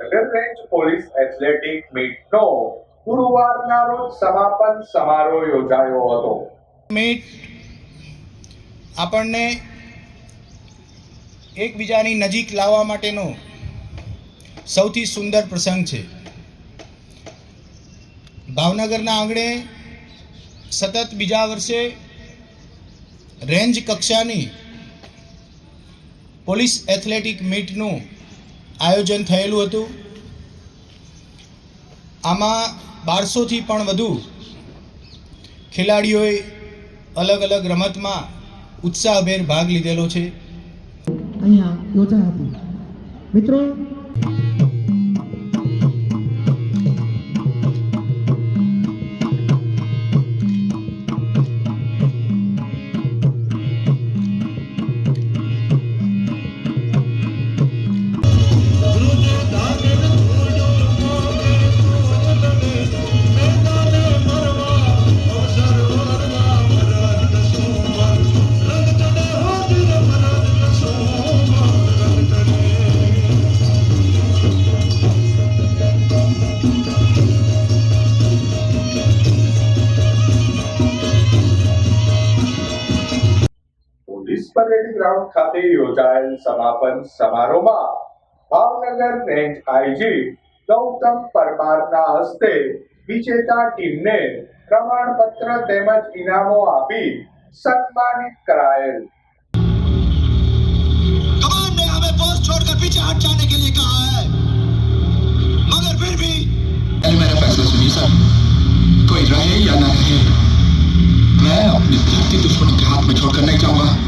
નગર police athletic મીટનો ગુરુવારના રોજ સમાપન સમારોહ યોજાયો હતો. મીટ આપણને એકબીજાની નજીક લાવવા માટેનો સૌથી સુંદર પ્રસંગ છે. ભાવનગરના આંગણે સતત બીજા વર્ષે રેન્જ કક્ષાની પોલીસ એથ્લેટિક મીટનું આયોજન થયેલું હતું. આમાં બારસોથી પણ વધુ ખેલાડીઓએ અલગ અલગ રમતમાં ઉત્સાહભેર ભાગ લીધેલો છે. અહીંયા યોજાઈ મિત્રો પરેડ ગ્રાઉન્ડ ખાતે યોજાયેલ સમાપન સમારોહમાં ભાવનગર રેન્જ આઈજી ગૌતમ પરમારના હસ્તે વિજેતા ટીમને પ્રમાણપત્ર તેમજ ઇનામો આપી સન્માનિત કરાયેલ कमान ने हमें पोस्ट छोड़कर पीछे हट जाने के लिए कहा है मगर फिर भी पहले मेरा फैसला सुनिए सर कोई रहे या ना रहे मैं अपनी धरती दुश्मनों के हाथ में छोड़कर नहीं जाऊंगा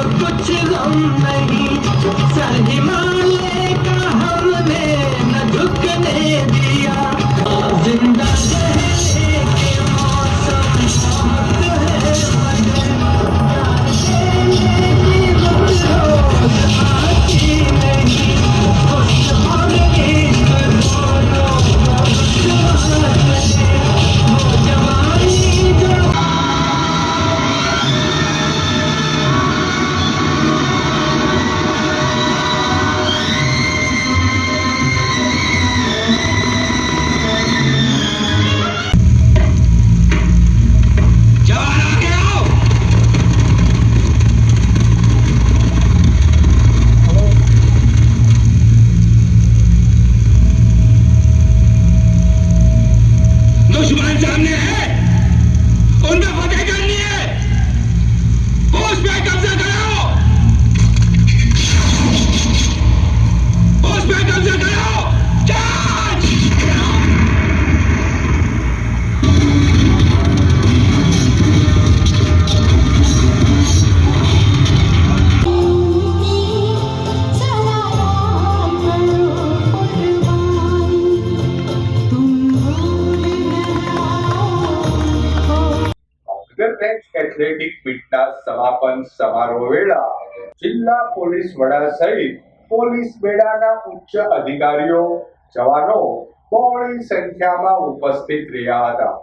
ఒక్కొచ్చి ఉన్నాయి సరిమాలే ભાવનગર એથ્લેટિક મીટના સમાપન સમારોહ વેળા જિલ્લા પોલીસ વડા સહિત પોલીસ બેડાના ઉચ્ચ અધિકારીઓ, જવાનો બહોળી સંખ્યામાં ઉપસ્થિત રહ્યા હતા.